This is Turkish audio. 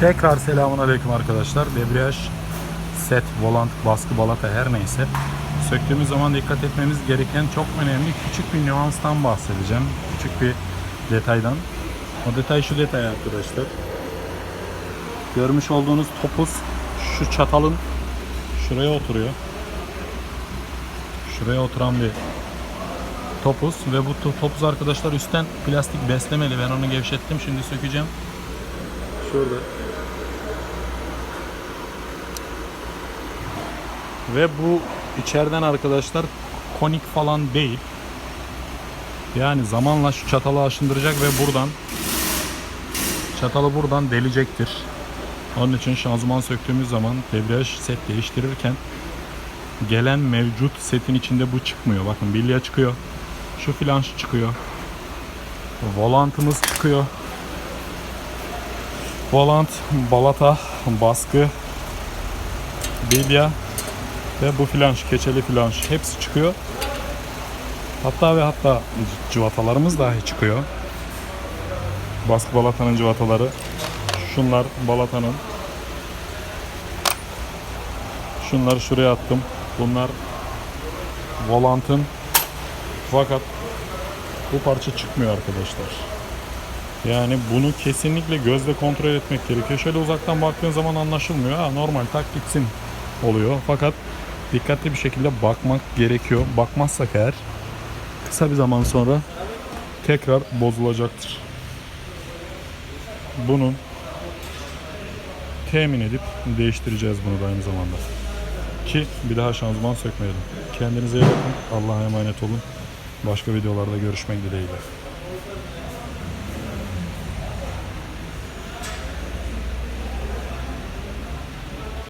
Tekrar selamun aleyküm arkadaşlar. Debriyaj, set, volant, baskı, balata her neyse. Söktüğümüz zaman dikkat etmemiz gereken çok önemli küçük bir nüanstan bahsedeceğim. Küçük bir detaydan. O detay şu detay arkadaşlar. Görmüş olduğunuz topuz şu çatalın şuraya oturuyor. Şuraya oturan bir topuz ve bu to- topuz arkadaşlar üstten plastik beslemeli. Ben onu gevşettim. Şimdi sökeceğim. Şurada. Ve bu içeriden arkadaşlar konik falan değil. Yani zamanla şu çatalı aşındıracak ve buradan çatalı buradan delecektir. Onun için şanzıman söktüğümüz zaman debriyaj set değiştirirken gelen mevcut setin içinde bu çıkmıyor. Bakın bilya çıkıyor. Şu flanş çıkıyor. Volantımız çıkıyor. Volant, balata, baskı, bilya ve bu flanş, keçeli flanş hepsi çıkıyor. Hatta ve hatta cıvatalarımız dahi çıkıyor. Baskı balatanın cıvataları. Şunlar balatanın. Şunları şuraya attım. Bunlar volantın. Fakat bu parça çıkmıyor arkadaşlar. Yani bunu kesinlikle gözle kontrol etmek gerekiyor. Şöyle uzaktan baktığın zaman anlaşılmıyor. Ha, normal tak gitsin oluyor. Fakat dikkatli bir şekilde bakmak gerekiyor. Bakmazsak eğer kısa bir zaman sonra tekrar bozulacaktır. Bunun temin edip değiştireceğiz bunu da aynı zamanda. Ki bir daha şanzıman sökmeyelim. Kendinize iyi bakın. Allah'a emanet olun. Başka videolarda görüşmek dileğiyle.